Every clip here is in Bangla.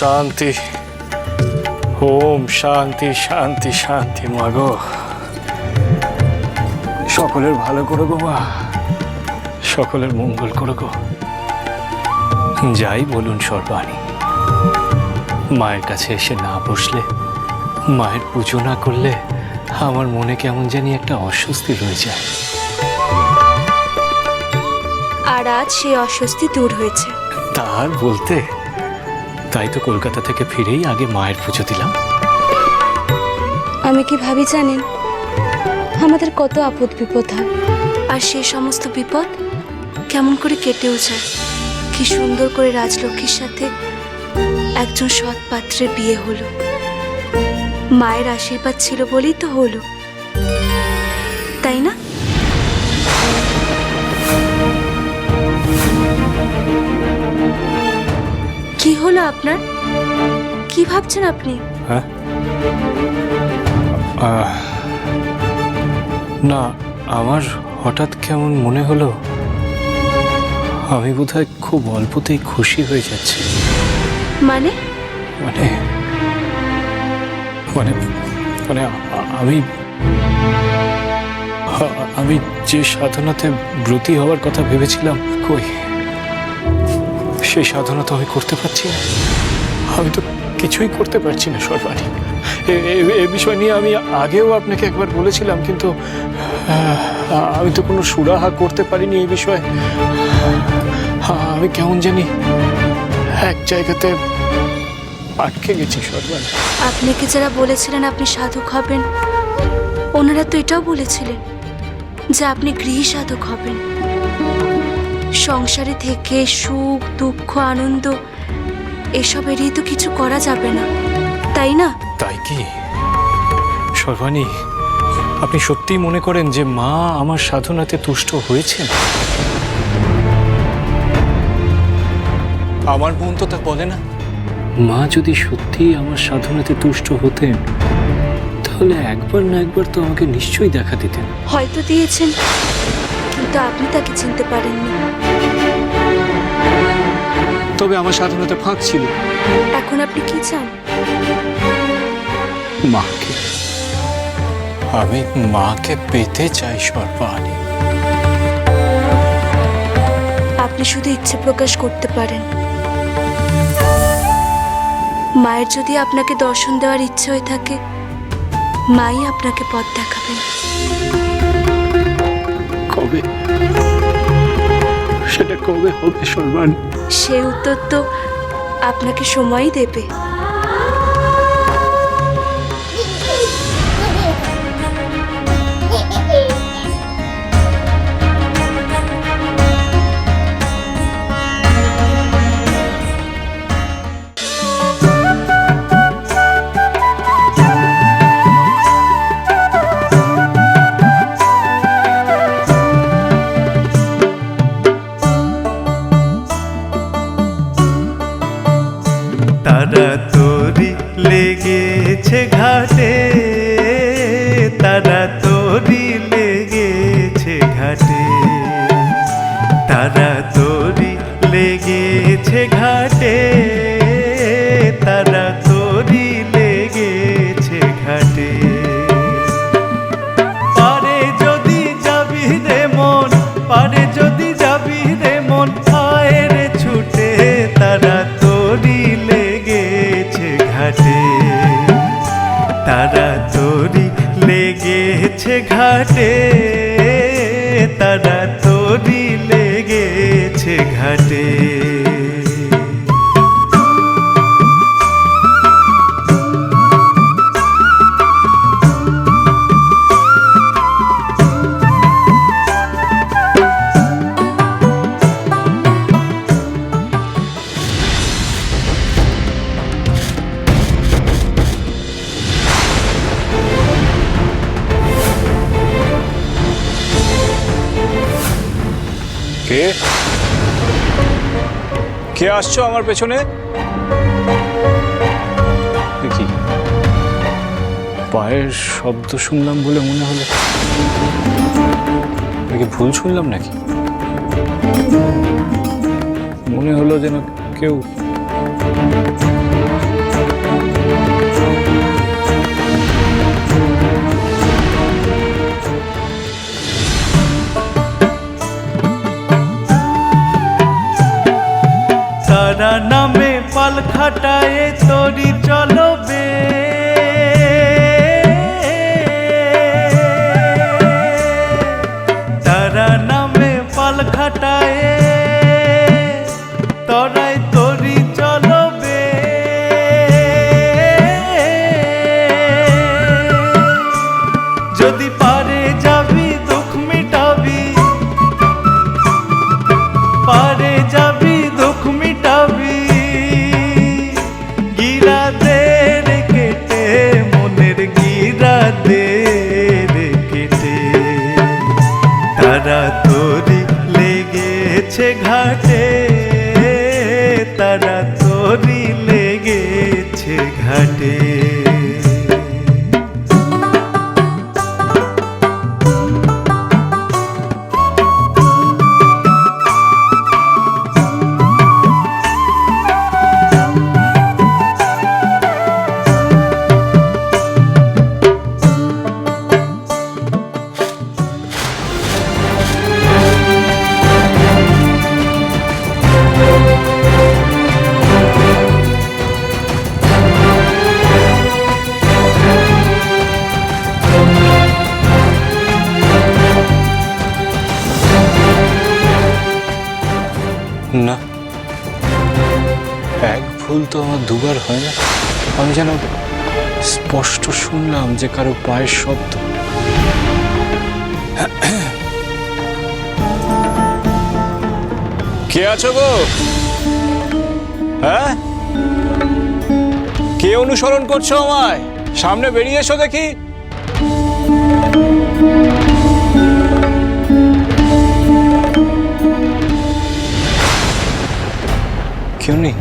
শান্তি। ওম শান্তি শান্তি শান্তি মাগো। সকলের ভালো করো গো মা। সকলের মঙ্গল করো গো। যাই বলুন সর্বাণী। মায়ের কাছে এসে না বসলে মায়ের পুজো না করলে আমার মনে কেমন জানি একটা অস্বস্তি রয়ে যায়। আর আজ সেই অস্বস্তি দূর হয়েছে। তার বলতে তাই তো কলকাতা থেকে ফিরেই আগে মায়ের পুজো দিলাম। আমি কি ভাবি জানেন? আমাদের কত আপদ বিপদ হয়। আর সেই সমস্ত বিপদ কেমন করে কেটেও যায়? কি সুন্দর করে রাজলক্ষ্মীর সাথে একজন সৎ পাত্রের বিয়ে হলো। মায়ের আশীর্বাদ ছিল বলেই তো হলো। হলো আপনার? কি ভাবছেন আপনি? হ্যাঁ? না আমার হঠাৎ কেমন মনে হলো? আমি বোধহয় খুব অল্পতেই খুশি হয়ে যাচ্ছি। মানে? মানে মানে মানে আমি আমি যে সাধনাতে ব্রতী হওয়ার কথা ভেবেছিলাম কই? সেই সাধনা তো আমি করতে পারছি না। আমি তো কিছুই করতে পারছি না সর্বাণী এ- বিষয় নিয়ে আমি আগেও আপনাকে একবার বলেছিলাম, কিন্তু আমি তো কোনো সুরাহা করতে পারিনি এই বিষয়ে। আমি কেমন জানি এক জায়গাতে আটকে গেছি সর্বাণী আপনাকে যারা বলেছিলেন আপনি সাধক হবেন, ওনারা তো এটাও বলেছিলেন যে আপনি গৃহী সাধক হবেন। সংসারে থেকে সুখ দুঃখ আনন্দ এসব এড়িয়ে তো কিছু করা যাবে না। তাই না? তাই কি? সর্বাণী আপনি সত্যিই মনে করেন যে মা আমার সাধনাতে তুষ্ট হয়েছেন? আমার মন তো তা বলে না। মা যদি সত্যিই আমার সাধনাতে তুষ্ট হতেন তাহলে একবার না একবার তো আমাকে নিশ্চয়ই দেখা দিতেন। হয়তো দিয়েছেন। কিন্তু আপনি তাকে চিনতে পারেননি। তবে আমার সাধনাতে ফাঁক ছিল। এখন আপনি কি চান? মাকে। আমি মাকে পেতে চাই সর্বাণী। আপনি শুধু ইচ্ছে প্রকাশ করতে পারেন। মায়ের যদি আপনাকে দর্শন দেওয়ার ইচ্ছে হয়ে থাকে মাই আপনাকে পথ দেখাবেন। কবে? সেটা কবে হবে সম্মান সে উত্তর তো আপনাকে সময় দেবে। ঘাটে তারা তোরি লেগেছে ঘাটে। কে? কে আসছো আমার পেছনে? কি? পায়ের শব্দ শুনলাম বলে মনে হলো। নাকি ভুল শুনলাম নাকি? মনে হলো যেন কেউ তারা নামে পাল খাটায় তরি চলবে তারা নামে পাল খাটায় তরাই তরি চলবে যদি লেগেছে ঘাটে তারা তোরি লেগেছে ঘাটে। ভুল তো আমার দুবার হয় না। আমি যেন স্পষ্ট শুনলাম যে কারও পায়ের শব্দ। কে আছো গো? হ্যাঁ? কে অনুসরণ করছ আমায়? সামনে বেরিয়ে এসো দেখি। কেউ নেই?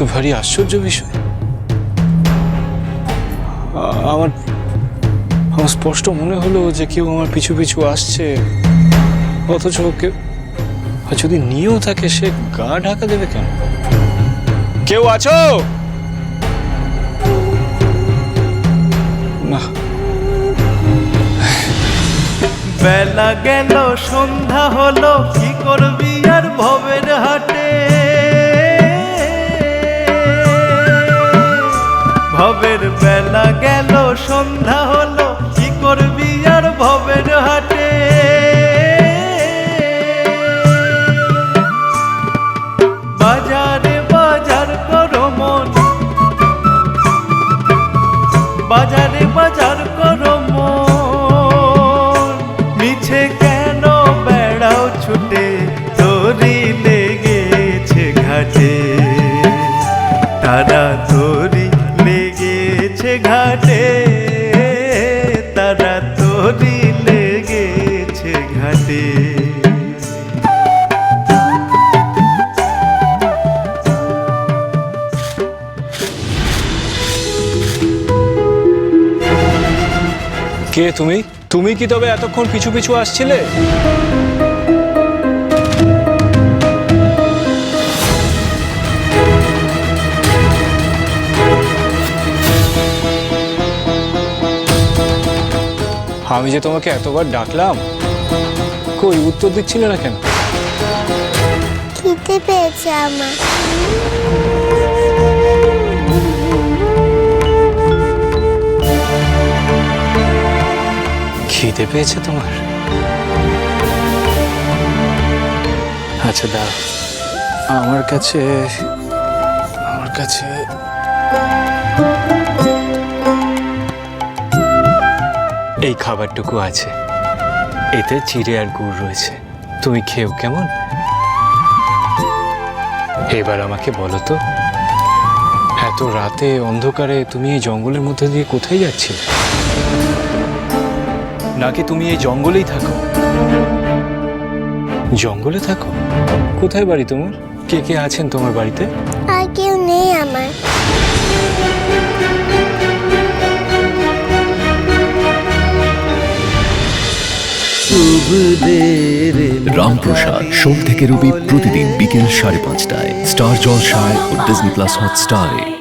তো ভারী আশ্চর্য বিষয়। আমার আমার স্পষ্ট মনে হলো যে কেউ আমার পিছু পিছু আসছে। অথচ কেউ আর যদি নিয়েও থাকে সে গা ঢাকা দেবে কেন? কেউ আছো? না। বেলা গেল, সন্ধ্যা হলো, কি করবি আর ভবের হাটে? ভবের বেলা গেল সন্ধ্যা হলো কি করবি আর ভবের হাটে কে তুমি? তুমি কি তবে এতক্ষণ পিছু পিছু আসছিলে? আমি যে তোমাকে এতবার ডাকলাম, কই উত্তর দিচ্ছিলে না কেন? খিদে পেয়েছে আমার। খিদে পেয়েছে তোমার? আচ্ছা দাও। আমার কাছে আমার কাছে এই খাবারটুকু আছে। এতে চিড়ে আর গুড় রয়েছে। তুমি খেও কেমন? এবার আমাকে বলো তো, এত রাতে অন্ধকারে তুমি এই জঙ্গলের মধ্যে দিয়ে কোথায় যাচ্ছিলে? নাকি তুমি এই জঙ্গলেই থাকো? জঙ্গলে থাকো? কোথায় বাড়ি তোমার? কে কে আছেন তোমার বাড়িতে? আর কেউ নেই আমার। রামপ্রসাদ সোম থেকে রবি প্রতিদিন বিকেল সাড়ে পাঁচটায়। স্টার জলসায় ও ডিজনি প্লাস হটস্টারে।